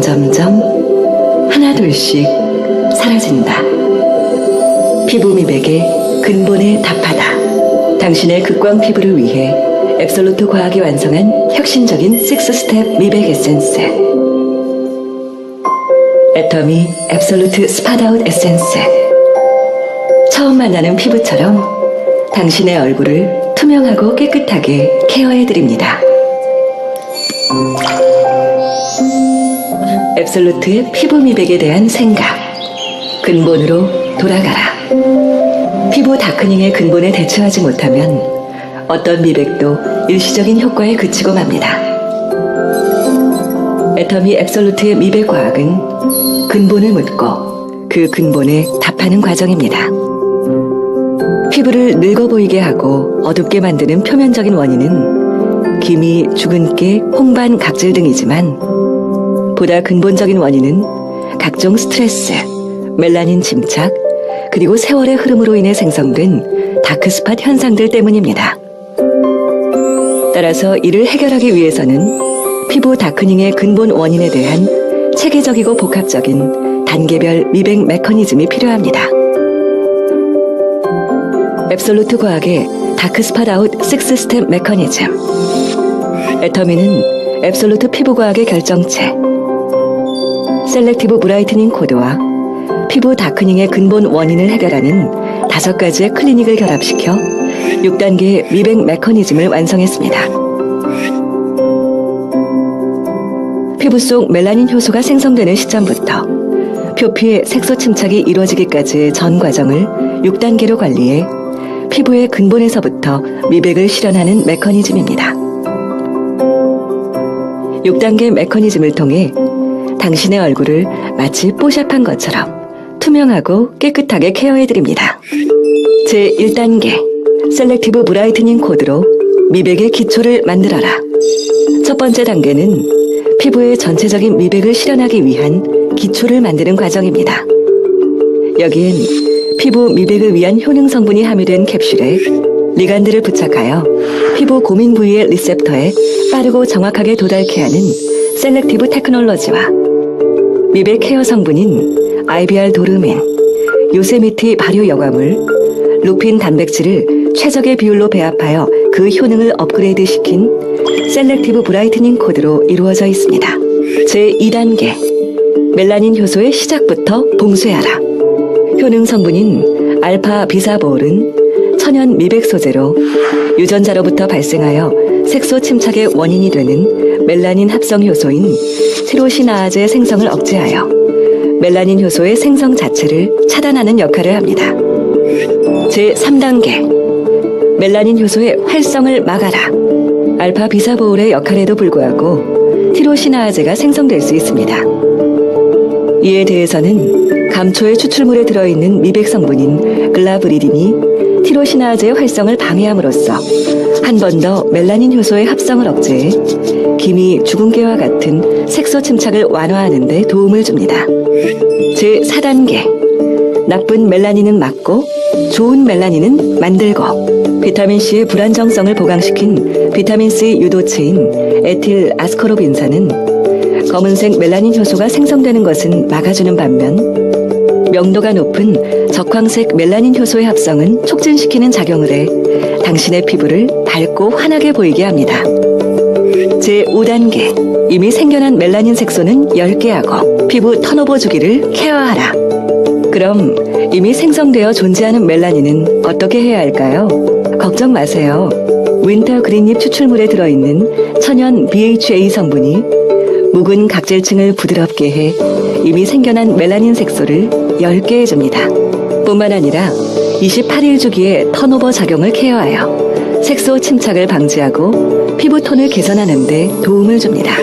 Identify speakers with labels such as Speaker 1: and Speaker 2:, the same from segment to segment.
Speaker 1: 점점점 하나둘씩 사라진다. 피부 미백의 근본에 답하다. 당신의 극광 피부를 위해 앱솔루트 과학이 완성한 혁신적인 6스텝 미백 에센스. 애터미 앱솔루트 스팟아웃 에센스. 처음 만나는 피부처럼 당신의 얼굴을 투명하고 깨끗하게 케어해드립니다. 앱솔루트의 피부 미백에 대한 생각. 근본으로 돌아가라. 피부 다크닝의 근본에 대처하지 못하면 어떤 미백도 일시적인 효과에 그치고 맙니다. 애터미 앱솔루트의 미백 과학은 근본을 묻고 그 근본에 답하는 과정입니다. 피부를 늙어 보이게 하고 어둡게 만드는 표면적인 원인은 기미, 주근깨, 홍반, 각질 등이지만 보다 근본적인 원인은 각종 스트레스, 멜라닌 침착, 그리고 세월의 흐름으로 인해 생성된 다크스팟 현상들 때문입니다. 따라서 이를 해결하기 위해서는 피부 다크닝의 근본 원인에 대한 체계적이고 복합적인 단계별 미백 메커니즘이 필요합니다. 앱솔루트 과학의 다크스팟 아웃 6스텝 메커니즘 애터미는 앱솔루트 피부과학의 결정체 셀렉티브 브라이트닝 코드와 피부 다크닝의 근본 원인을 해결하는 다섯 가지의 클리닉을 결합시켜 6단계의 미백 메커니즘을 완성했습니다. 피부 속 멜라닌 효소가 생성되는 시점부터 표피의 색소 침착이 이루어지기까지의 전 과정을 6단계로 관리해 피부의 근본에서부터 미백을 실현하는 메커니즘입니다. 6단계 메커니즘을 통해 당신의 얼굴을 마치 뽀샵한 것처럼 투명하고 깨끗하게 케어해드립니다. 제1단계 셀렉티브 브라이트닝 코드로 미백의 기초를 만들어라. 첫 번째 단계는 피부의 전체적인 미백을 실현하기 위한 기초를 만드는 과정입니다. 여기엔 피부 미백을 위한 효능 성분이 함유된 캡슐에 리간드를 부착하여 피부 고민 부위의 리셉터에 빠르고 정확하게 도달케 하는 셀렉티브 테크놀로지와 미백 케어 성분인 IBR 도르민, 요세미티 발효 여과물, 루핀 단백질을 최적의 비율로 배합하여 그 효능을 업그레이드 시킨 셀렉티브 브라이트닝 코드로 이루어져 있습니다. 제2단계 멜라닌 효소의 시작부터 봉쇄하라. 효능 성분인 알파 비사보올은 천연 미백 소재로 유전자로부터 발생하여 색소 침착의 원인이 되는 멜라닌 합성 효소인 티로시나아제 생성을 억제하여 멜라닌 효소의 생성 자체를 차단하는 역할을 합니다. 제3단계 멜라닌 효소의 활성을 막아라. 알파 비사보올의 역할에도 불구하고 티로시나아제가 생성될 수 있습니다. 이에 대해서는 감초의 추출물에 들어있는 미백 성분인 글라브리딘이 티로시나아제의 활성을 방해함으로써 한 번 더 멜라닌 효소의 합성을 억제해 기미, 주근깨와 같은 색소 침착을 완화하는 데 도움을 줍니다. 제4단계 나쁜 멜라닌은 막고 좋은 멜라닌은 만들고 비타민C의 불안정성을 보강시킨 비타민C 유도체인 에틸 아스코르빈산은 검은색 멜라닌 효소가 생성되는 것은 막아주는 반면 명도가 높은 적황색 멜라닌 효소의 합성은 촉진시키는 작용을 해 당신의 피부를 밝고 환하게 보이게 합니다. 제5단계 이미 생겨난 멜라닌 색소는 10개 하고 피부 턴오버 주기를 케어하라. 그럼 이미 생성되어 존재하는 멜라닌은 어떻게 해야 할까요? 걱정 마세요. 윈터 그린잎 추출물에 들어있는 천연 BHA 성분이 묵은 각질층을 부드럽게 해 이미 생겨난 멜라닌 색소를 10개 해줍니다. 뿐만 아니라 28일 주기의 턴오버 작용을 케어하여 색소 침착을 방지하고 피부톤을 개선하는 데 도움을 줍니다.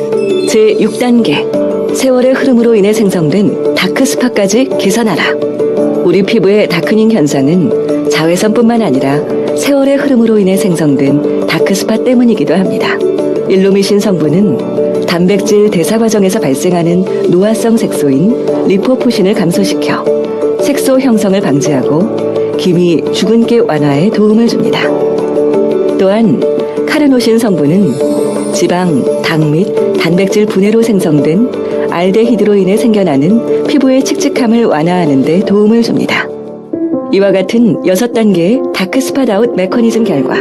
Speaker 1: 제6단계 세월의 흐름으로 인해 생성된 다크스팟까지 개선하라. 우리 피부의 다크닝 현상은 자외선뿐만 아니라 세월의 흐름으로 인해 생성된 다크스팟 때문이기도 합니다. 일루미신 성분은 단백질 대사 과정에서 발생하는 노화성 색소인 리포푸신을 감소시켜 색소 형성을 방지하고 기미, 주근깨 완화에 도움을 줍니다. 또한 카르노신 성분은 지방, 당 및 단백질 분해로 생성된 알데히드로 인해 생겨나는 피부의 칙칙함을 완화하는 데 도움을 줍니다. 이와 같은 6단계의 다크스팟 아웃 메커니즘 결과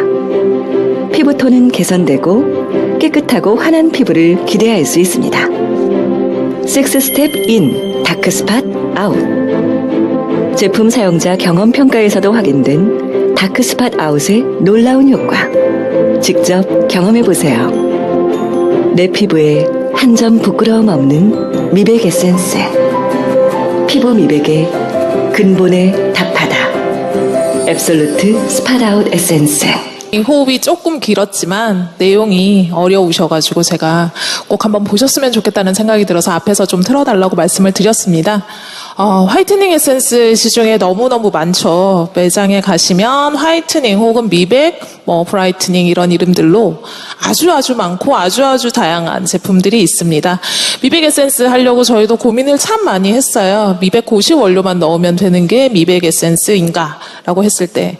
Speaker 1: 피부톤은 개선되고 깨끗하고 환한 피부를 기대할 수 있습니다. 6 스텝 인 다크 스팟 아웃. 제품 사용자 경험 평가에서도 확인된 다크 스팟 아웃의 놀라운 효과. 직접 경험해 보세요. 내 피부에 한 점 부끄러움 없는 미백 에센스. 피부 미백의 근본에 답하다. 앱솔루트 스팟아웃 에센스
Speaker 2: 이 호흡이 조금 길었지만 내용이 어려우셔가지고 제가 꼭 한번 보셨으면 좋겠다는 생각이 들어서 앞에서 좀 틀어달라고 말씀을 드렸습니다. 어, 화이트닝 에센스 시중에 너무너무 많죠. 매장에 가시면 화이트닝 혹은 미백, 뭐 브라이트닝 이런 이름들로 아주 아주 많고 아주 아주 다양한 제품들이 있습니다. 미백 에센스 하려고 저희도 고민을 참 많이 했어요. 미백 고시 원료만 넣으면 되는 게 미백 에센스인가? 라고 했을 때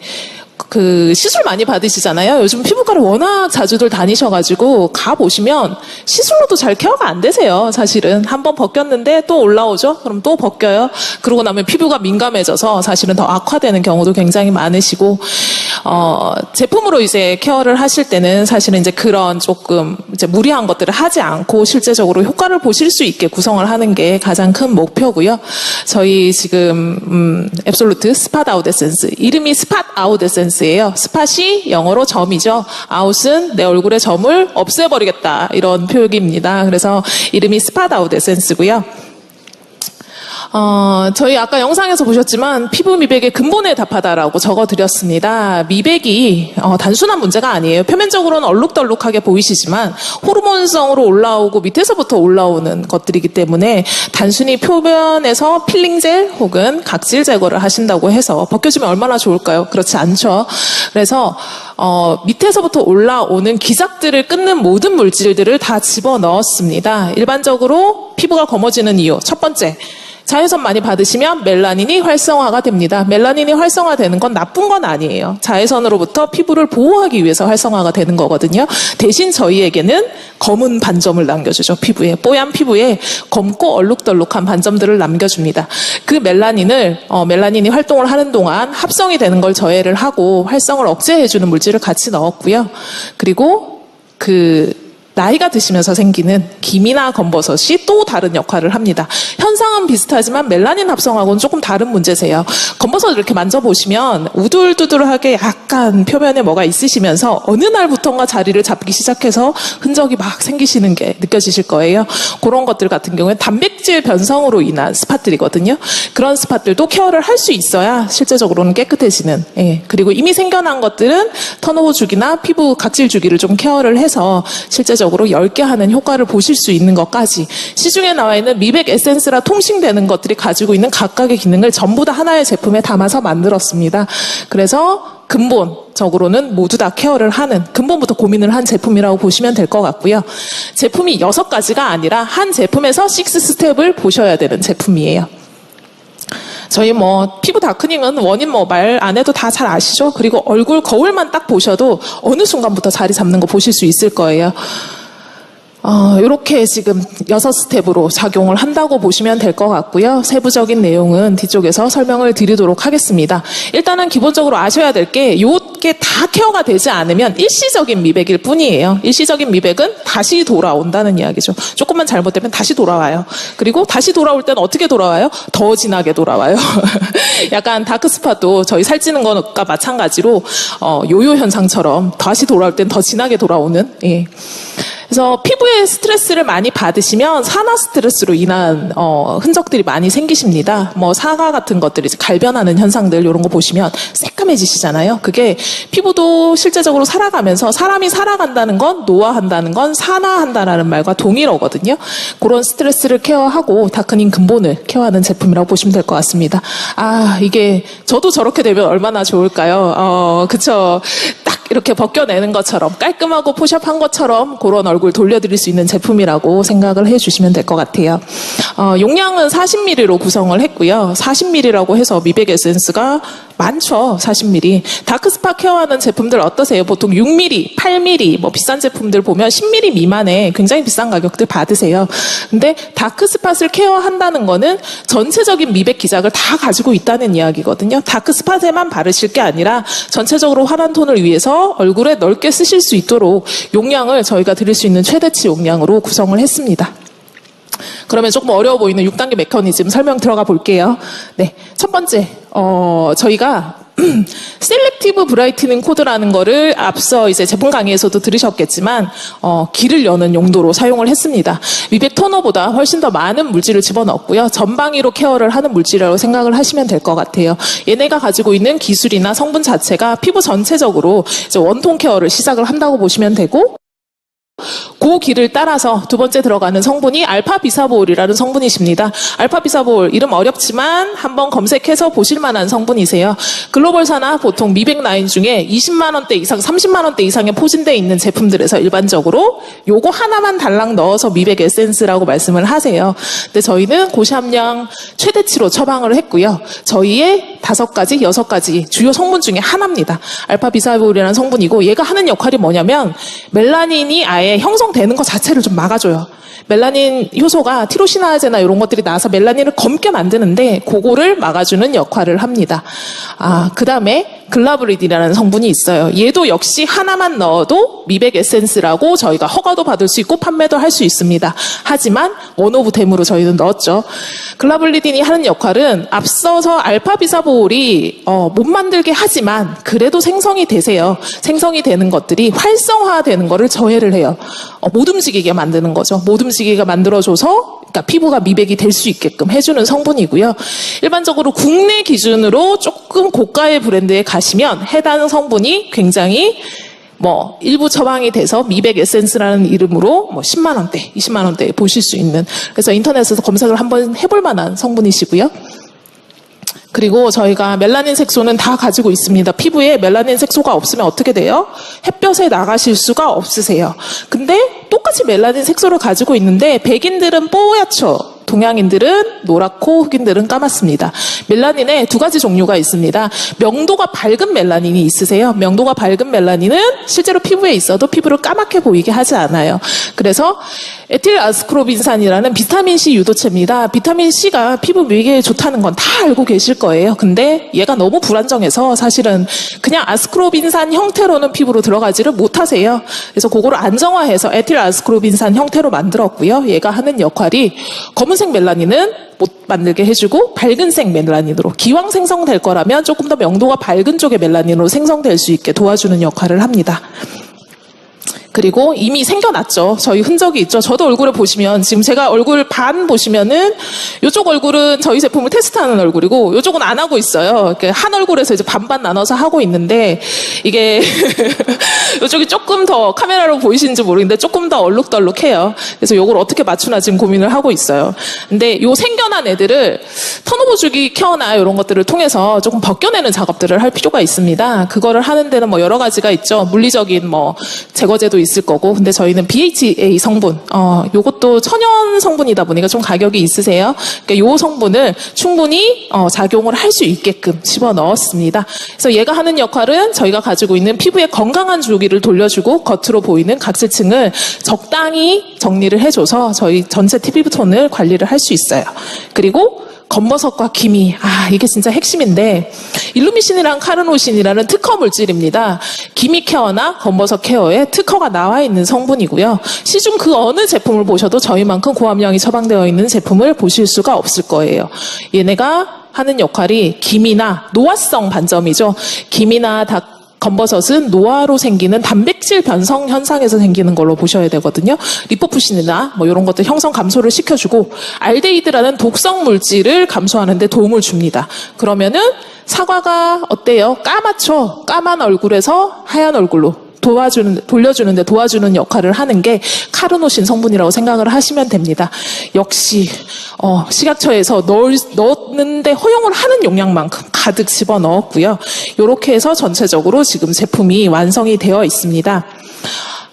Speaker 2: 그 시술 많이 받으시잖아요. 요즘 피부과를 워낙 자주들 다니셔가지고 가 보시면 시술로도 잘 케어가 안 되세요. 사실은 한 번 벗겼는데 또 올라오죠. 그럼 또 벗겨요. 그러고 나면 피부가 민감해져서 사실은 더 악화되는 경우도 굉장히 많으시고 어, 제품으로 이제 케어를 하실 때는 사실은 이제 그런 조금 이제 무리한 것들을 하지 않고 실제적으로 효과를 보실 수 있게 구성을 하는 게 가장 큰 목표고요. 저희 지금 음, 앱솔루트 스팟 아웃 에센스 이름이 스팟 아웃 에센스 예요. 스팟이 영어로 점이죠. 아웃은 내 얼굴의 점을 없애버리겠다 이런 표기입니다. 그래서 이름이 스팟 아웃 에센스고요. 어, 저희 아까 영상에서 보셨지만 피부 미백의 근본에 답하다라고 적어드렸습니다. 미백이 어, 단순한 문제가 아니에요. 표면적으로는 얼룩덜룩하게 보이시지만 호르몬성으로 올라오고 밑에서부터 올라오는 것들이기 때문에 단순히 표면에서 필링젤 혹은 각질 제거를 하신다고 해서 벗겨지면 얼마나 좋을까요? 그렇지 않죠. 그래서 어, 밑에서부터 올라오는 기작들을 끊는 모든 물질들을 다 집어 넣었습니다. 일반적으로 피부가 검어지는 이유 첫 번째 자외선 많이 받으시면 멜라닌이 활성화가 됩니다. 멜라닌이 활성화되는 건 나쁜 건 아니에요. 자외선으로부터 피부를 보호하기 위해서 활성화가 되는 거거든요. 대신 저희에게는 검은 반점을 남겨주죠. 피부에 뽀얀 피부에 검고 얼룩덜룩한 반점들을 남겨줍니다. 그 멜라닌을 어, 멜라닌이 활동을 하는 동안 합성이 되는 걸 저해를 하고 활성을 억제해주는 물질을 같이 넣었고요. 그리고 그 나이가 드시면서 생기는 기미나 검버섯이 또 다른 역할을 합니다. 현상은 비슷하지만 멜라닌 합성하고는 조금 다른 문제세요. 검버섯 이렇게 만져보시면 우둘두둘하게 약간 표면에 뭐가 있으시면서 어느 날부턴가 자리를 잡기 시작해서 흔적이 막 생기시는 게 느껴지실 거예요. 그런 것들 같은 경우에 단백질 변성으로 인한 스팟들이거든요. 그런 스팟들도 케어를 할 수 있어야 실제적으로는 깨끗해지는. 예. 그리고 이미 생겨난 것들은 턴오버 주기나 피부 각질 주기를 좀 케어를 해서 실제적으로 적으로 10개 하는 효과를 보실 수 있는 것까지 시중에 나와 있는 미백 에센스라 통칭되는 것들이 가지고 있는 각각의 기능을 전부 다 하나의 제품에 담아서 만들었습니다. 그래서 근본적으로는 모두 다 케어를 하는 근본부터 고민을 한 제품이라고 보시면 될 것 같고요. 제품이 여섯 가지가 아니라 한 제품에서 6 스텝을 보셔야 되는 제품이에요. 저희 뭐 피부 다크닝은 원인 뭐 말 안 해도 다 잘 아시죠? 그리고 얼굴 거울만 딱 보셔도 어느 순간부터 자리 잡는 거 보실 수 있을 거예요. 어, 이렇게 지금 여섯 스텝으로 작용을 한다고 보시면 될 것 같고요. 세부적인 내용은 뒤쪽에서 설명을 드리도록 하겠습니다. 일단은 기본적으로 아셔야 될 게 요게 다 케어가 되지 않으면 일시적인 미백일 뿐이에요. 일시적인 미백은 다시 돌아온다는 이야기죠. 조금만 잘못되면 다시 돌아와요. 그리고 다시 돌아올 때는 어떻게 돌아와요? 더 진하게 돌아와요. 약간 다크스팟도 저희 살찌는 것과 마찬가지로 어, 요요 현상처럼 다시 돌아올 땐 더 진하게 돌아오는 예. 그래서 피부에 스트레스를 많이 받으시면 산화 스트레스로 인한 어, 흔적들이 많이 생기십니다. 뭐 사과 같은 것들이 갈변하는 현상들 이런 거 보시면 새까매지시잖아요. 그게 피부도 실제적으로 살아가면서 사람이 살아간다는 건 노화한다는 건 산화한다라는 말과 동일하거든요. 그런 스트레스를 케어하고 다크닝 근본을 케어하는 제품이라고 보시면 될 것 같습니다. 아 이게 저도 저렇게 되면 얼마나 좋을까요? 어 그쵸. 딱 이렇게 벗겨내는 것처럼 깔끔하고 포샵한 것처럼 그런 얼굴 돌려드릴 수 있는 제품이라고 생각을 해주시면 될 것 같아요. 어, 용량은 40ml로 구성을 했고요. 40ml라고 해서 미백 에센스가 많죠. 40ml. 다크스파 케어하는 제품들 어떠세요? 보통 6ml, 8ml, 뭐 비싼 제품들 보면 10ml 미만에 굉장히 비싼 가격들 받으세요. 근데 다크스팟을 케어한다는 거는 전체적인 미백 기작을 다 가지고 있다는 이야기거든요. 다크스팟에만 바르실 게 아니라 전체적으로 환한 톤을 위해서 얼굴에 넓게 쓰실 수 있도록 용량을 저희가 드릴 수 있는 최대치 용량으로 구성을 했습니다. 그러면 조금 어려워 보이는 6단계 메커니즘 설명 들어가 볼게요. 네. 첫 번째, 어, 저희가 셀렉티브 브라이트닝 코드라는 거를 앞서 이제 제품 강의에서도 들으셨겠지만 어, 길을 여는 용도로 사용을 했습니다. 미백 토너보다 훨씬 더 많은 물질을 집어넣었고요. 전방위로 케어를 하는 물질이라고 생각을 하시면 될 것 같아요. 얘네가 가지고 있는 기술이나 성분 자체가 피부 전체적으로 원통 케어를 시작을 한다고 보시면 되고 그 길을 따라서 두 번째 들어가는 성분이 알파 비사보올이라는 성분이십니다. 알파 비사보올 이름 어렵지만 한번 검색해서 보실 만한 성분이세요. 글로벌사나 보통 미백 라인 중에 20만 원대 이상, 30만 원대 이상에 포진되어 있는 제품들에서 일반적으로 요거 하나만 달랑 넣어서 미백 에센스라고 말씀을 하세요. 근데 저희는 고시함량 최대치로 처방을 했고요. 저희의 다섯 가지, 여섯 가지 주요 성분 중에 하나입니다. 알파 비사보올이라는 성분이고 얘가 하는 역할이 뭐냐면 멜라닌이 아예 형성되는 것 자체를 좀 막아줘요. 멜라닌 효소가 티로시나제나 이런 것들이 나와서 멜라닌을 검게 만드는데 그거를 막아주는 역할을 합니다. 아, 그 다음에 글라브리딘이라는 성분이 있어요. 얘도 역시 하나만 넣어도 미백 에센스라고 저희가 허가도 받을 수 있고 판매도 할 수 있습니다. 하지만 원오브템으로 저희는 넣었죠. 글라블리딘이 하는 역할은 앞서서 알파비사보올이 어, 못 만들게 하지만 그래도 생성이 되세요. 생성이 되는 것들이 활성화되는 거를 저해를 해요. 어, 못 움직이게 만드는 거죠. 못 움직이게 만들어줘서 그러니까 피부가 미백이 될 수 있게끔 해주는 성분이고요. 일반적으로 국내 기준으로 조금 고가의 브랜드에 가시면 해당 성분이 굉장히 뭐 일부 처방이 돼서 미백 에센스라는 이름으로 뭐 10만 원대, 20만 원대에 보실 수 있는 그래서 인터넷에서 검색을 한번 해볼 만한 성분이시고요. 그리고 저희가 멜라닌 색소는 다 가지고 있습니다. 피부에 멜라닌 색소가 없으면 어떻게 돼요? 햇볕에 나가실 수가 없으세요. 근데 똑같이 멜라닌 색소를 가지고 있는데 백인들은 뽀얗죠. 동양인들은 노랗고 흑인들은 까맣습니다. 멜라닌에 두 가지 종류가 있습니다. 명도가 밝은 멜라닌이 있으세요. 명도가 밝은 멜라닌은 실제로 피부에 있어도 피부를 까맣게 보이게 하지 않아요. 그래서 에틸 아스크로빈산이라는 비타민 C 유도체입니다. 비타민 C가 피부 미백에 좋다는 건 다 알고 계실 거예요. 근데 얘가 너무 불안정해서 사실은 그냥 아스크로빈산 형태로는 피부로 들어가지를 못하세요. 그래서 그거를 안정화해서 에틸 아스크로빈산 형태로 만들었고요. 얘가 하는 역할이 검은 색 멜라닌은 못 만들게 해주고 밝은색 멜라닌으로 기왕 생성될 거라면 조금 더 명도가 밝은 쪽의 멜라닌으로 생성될 수 있게 도와주는 역할을 합니다. 그리고 이미 생겨났죠. 저희 흔적이 있죠. 저도 얼굴을 보시면 지금 제가 얼굴 반 보시면은 이쪽 얼굴은 저희 제품을 테스트하는 얼굴이고 이쪽은 안 하고 있어요. 한 얼굴에서 이제 반반 나눠서 하고 있는데 이게 이쪽이 조금 더 카메라로 보이시는지 모르겠는데 조금 더 얼룩덜룩해요. 그래서 이걸 어떻게 맞추나 지금 고민을 하고 있어요. 근데 요 생겨난 애들을 턴오버 주기 케어나 이런 것들을 통해서 조금 벗겨내는 작업들을 할 필요가 있습니다. 그거를 하는 데는 뭐 여러 가지가 있죠. 물리적인 뭐 제거제도 있을 거고, 근데 저희는 BHA 성분, 어, 요것도 천연 성분이다 보니까 좀 가격이 있으세요. 그러니까 요 성분을 충분히 어, 작용을 할 수 있게끔 집어 넣었습니다. 그래서 얘가 하는 역할은 저희가 가지고 있는 피부의 건강한 주기를 돌려주고 겉으로 보이는 각질층을 적당히 정리를 해줘서 저희 전체 피부 톤을 관리를 할 수 있어요. 그리고 검버섯과 기미. 아, 이게 진짜 핵심인데, 일루미신이랑 카르노신이라는 특허 물질입니다. 기미 케어나 검버섯 케어에 특허가 나와 있는 성분이고요. 시중 그 어느 제품을 보셔도 저희만큼 고함량이 처방되어 있는 제품을 보실 수가 없을 거예요. 얘네가 하는 역할이 기미나 노화성 반점이죠. 기미나 다 검버섯은 노화로 생기는 단백질 변성 현상에서 생기는 걸로 보셔야 되거든요. 리포푸신이나 뭐 이런 것들 형성 감소를 시켜주고 알데히드라는 독성 물질을 감소하는 데 도움을 줍니다. 그러면은 사과가 어때요? 까맣죠? 까만 얼굴에서 하얀 얼굴로 도와주는 돌려주는데 도와주는 역할을 하는 게 카르노신 성분이라고 생각을 하시면 됩니다. 역시 어, 식약처에서 넣을, 넣는데 허용을 하는 용량만큼 가득 집어 넣었고요. 이렇게 해서 전체적으로 지금 제품이 완성이 되어 있습니다.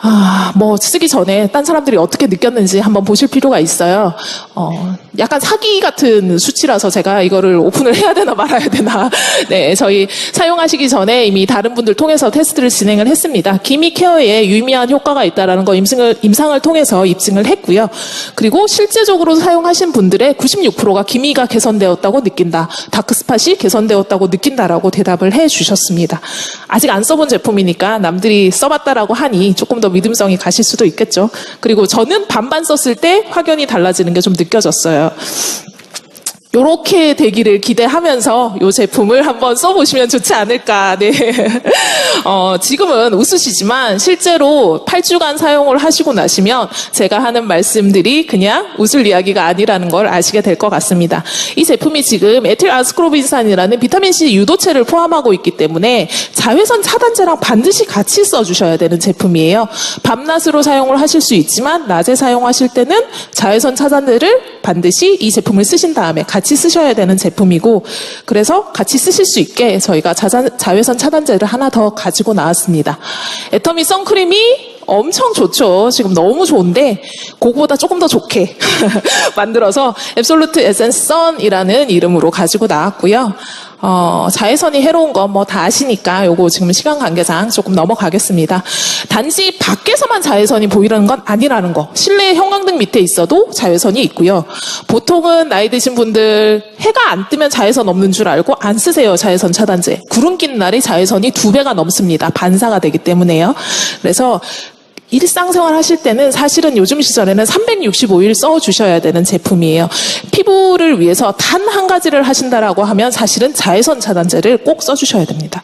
Speaker 2: 아, 뭐, 쓰기 전에 딴 사람들이 어떻게 느꼈는지 한번 보실 필요가 있어요. 어, 약간 사기 같은 수치라서 제가 이거를 오픈을 해야 되나 말아야 되나. 네, 저희 사용하시기 전에 이미 다른 분들 통해서 테스트를 진행을 했습니다. 기미 케어에 유의미한 효과가 있다라는 거 임상을, 임상을 통해서 입증을 했고요. 그리고 실제적으로 사용하신 분들의 96%가 기미가 개선되었다고 느낀다. 다크 스팟이 개선되었다고 느낀다라고 대답을 해 주셨습니다. 아직 안 써본 제품이니까 남들이 써봤다라고 하니 조금 더 믿음성이 가실 수도 있겠죠. 그리고 저는 반반 썼을 때 확연히 달라지는 게 좀 느껴졌어요. 요렇게 되기를 기대하면서 이 제품을 한번 써보시면 좋지 않을까. 네. 어, 지금은 웃으시지만 실제로 8주간 사용을 하시고 나시면 제가 하는 말씀들이 그냥 웃을 이야기가 아니라는 걸 아시게 될 것 같습니다. 이 제품이 지금 에틸 아스코르빈산이라는 비타민C 유도체를 포함하고 있기 때문에 자외선 차단제랑 반드시 같이 써주셔야 되는 제품이에요. 밤낮으로 사용을 하실 수 있지만 낮에 사용하실 때는 자외선 차단제를 반드시 이 제품을 쓰신 다음에 쓰셔야 되는 제품이고 그래서 같이 쓰실 수 있게 저희가 자자, 자외선 차단제를 하나 더 가지고 나왔습니다. 애터미 선크림이 엄청 좋죠. 지금 너무 좋은데 그거보다 조금 더 좋게 만들어서 앱솔루트 에센스 선이라는 이름으로 가지고 나왔고요. 어, 자외선이 해로운 건뭐다 아시니까 요거 지금 시간 관계상 조금 넘어가겠습니다. 단지 밖에서만 자외선이 보이는 건 아니라는 거. 실내 형광등 밑에 있어도 자외선이 있고요. 보통은 나이 드신 분들 해가 안 뜨면 자외선 없는 줄 알고 안 쓰세요. 자외선 차단제. 구름 낀 날이 자외선이 두 배가 넘습니다. 반사가 되기 때문에요. 그래서 일상생활 하실 때는 사실은 요즘 시절에는 365일 써 주셔야 되는 제품이에요. 피부를 위해서 단 한 가지를 하신다라고 하면 사실은 자외선 차단제를 꼭 써 주셔야 됩니다.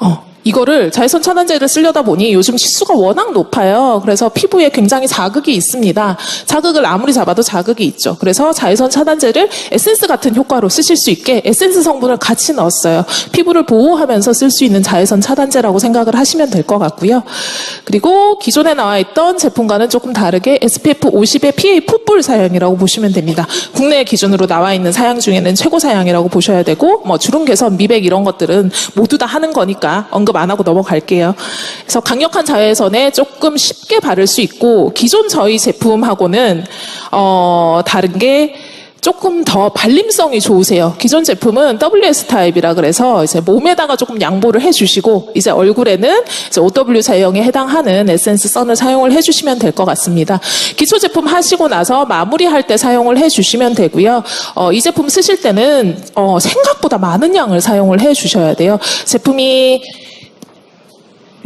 Speaker 2: 어, 이거를 자외선 차단제를 쓰려다 보니 요즘 치수가 워낙 높아요. 그래서 피부에 굉장히 자극이 있습니다. 자극을 아무리 잡아도 자극이 있죠. 그래서 자외선 차단제를 에센스 같은 효과로 쓰실 수 있게 에센스 성분을 같이 넣었어요. 피부를 보호하면서 쓸 수 있는 자외선 차단제라고 생각을 하시면 될 것 같고요. 그리고 기존에 나와 있던 제품과는 조금 다르게 SPF 50의 PA 풋불 사양이라고 보시면 됩니다. 국내 기준으로 나와 있는 사양 중에는 최고 사양이라고 보셔야 되고 뭐 주름 개선, 미백 이런 것들은 모두 다 하는 거니까 언급 안 하고 넘어갈게요. 그래서 강력한 자외선에 조금 쉽게 바를 수 있고 기존 저희 제품하고는 어 다른 게 조금 더 발림성이 좋으세요. 기존 제품은 WS 타입이라 그래서 이제 몸에다가 조금 양보를 해주시고 이제 얼굴에는 이제 OW 사용에 해당하는 에센스 선을 사용을 해주시면 될 것 같습니다. 기초 제품 하시고 나서 마무리할 때 사용을 해주시면 되고요. 어, 이 제품 쓰실 때는 어, 생각보다 많은 양을 사용을 해주셔야 돼요. 제품이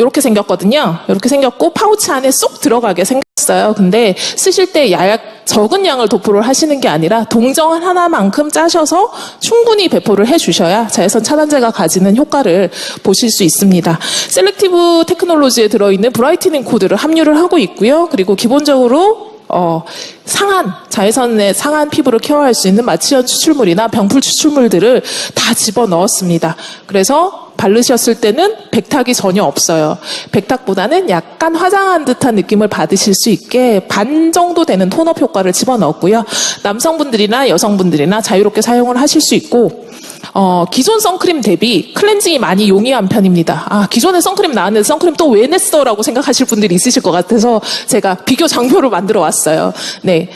Speaker 2: 이렇게 생겼거든요. 이렇게 생겼고 파우치 안에 쏙 들어가게 생겼어요. 근데 쓰실 때 약 적은 양을 도포를 하시는 게 아니라 동전 하나만큼 짜셔서 충분히 배포를 해주셔야 자외선 차단제가 가지는 효과를 보실 수 있습니다. 셀렉티브 테크놀로지에 들어있는 브라이트닝 코드를 함유를 하고 있고요. 그리고 기본적으로 어, 상한, 자외선의 상한 피부를 케어할 수 있는 마취연 추출물이나 병풀 추출물들을 다 집어 넣었습니다. 그래서 바르셨을 때는 백탁이 전혀 없어요. 백탁보다는 약간 화장한 듯한 느낌을 받으실 수 있게 반 정도 되는 톤업 효과를 집어 넣었고요. 남성분들이나 여성분들이나 자유롭게 사용을 하실 수 있고, 어, 기존 선크림 대비 클렌징이 많이 용이한 편입니다. 아, 기존에 선크림 나왔는데 선크림 또 왜 냈어 라고 생각하실 분들이 있으실 것 같아서 제가 비교 장표를 만들어 왔어요. 네.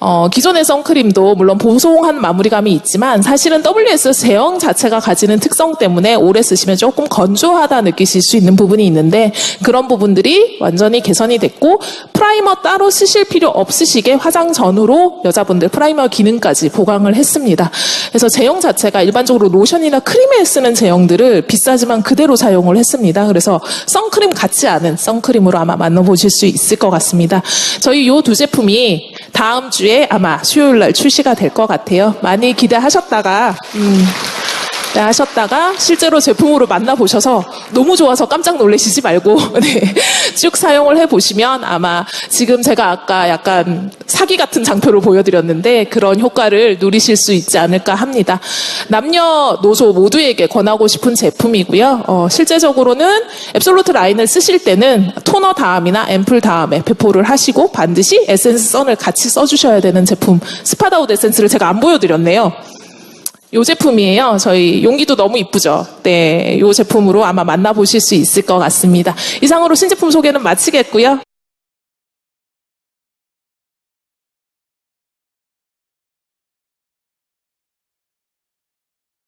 Speaker 2: 어, 기존의 선크림도 물론 보송한 마무리감이 있지만 사실은 WS 제형 자체가 가지는 특성 때문에 오래 쓰시면 조금 건조하다 느끼실 수 있는 부분이 있는데 그런 부분들이 완전히 개선이 됐고 프라이머 따로 쓰실 필요 없으시게 화장 전후로 여자분들 프라이머 기능까지 보강을 했습니다. 그래서 제형 자체가 일반적으로 로션이나 크림에 쓰는 제형들을 비싸지만 그대로 사용을 했습니다. 그래서 선크림 같지 않은 선크림으로 아마 만나보실 수 있을 것 같습니다. 저희 이 두 제품이 다음 주에 아마 수요일 날 출시가 될 것 같아요. 많이 기대하셨다가 음, 네, 하셨다가 실제로 제품으로 만나보셔서 너무 좋아서 깜짝 놀라시지 말고 네, 쭉 사용을 해보시면 아마 지금 제가 아까 약간 사기 같은 장표를 보여드렸는데 그런 효과를 누리실 수 있지 않을까 합니다. 남녀노소 모두에게 권하고 싶은 제품이고요. 어, 실제적으로는 앱솔루트 라인을 쓰실 때는 토너 다음이나 앰플 다음에 배포를 하시고 반드시 에센스 선을 같이 써주셔야 되는 제품 스파다웃 에센스를 제가 안 보여드렸네요. 요 제품이에요. 저희 용기도 너무 이쁘죠. 네, 요 제품으로 아마 만나보실 수 있을 것 같습니다. 이상으로 신제품 소개는 마치겠고요.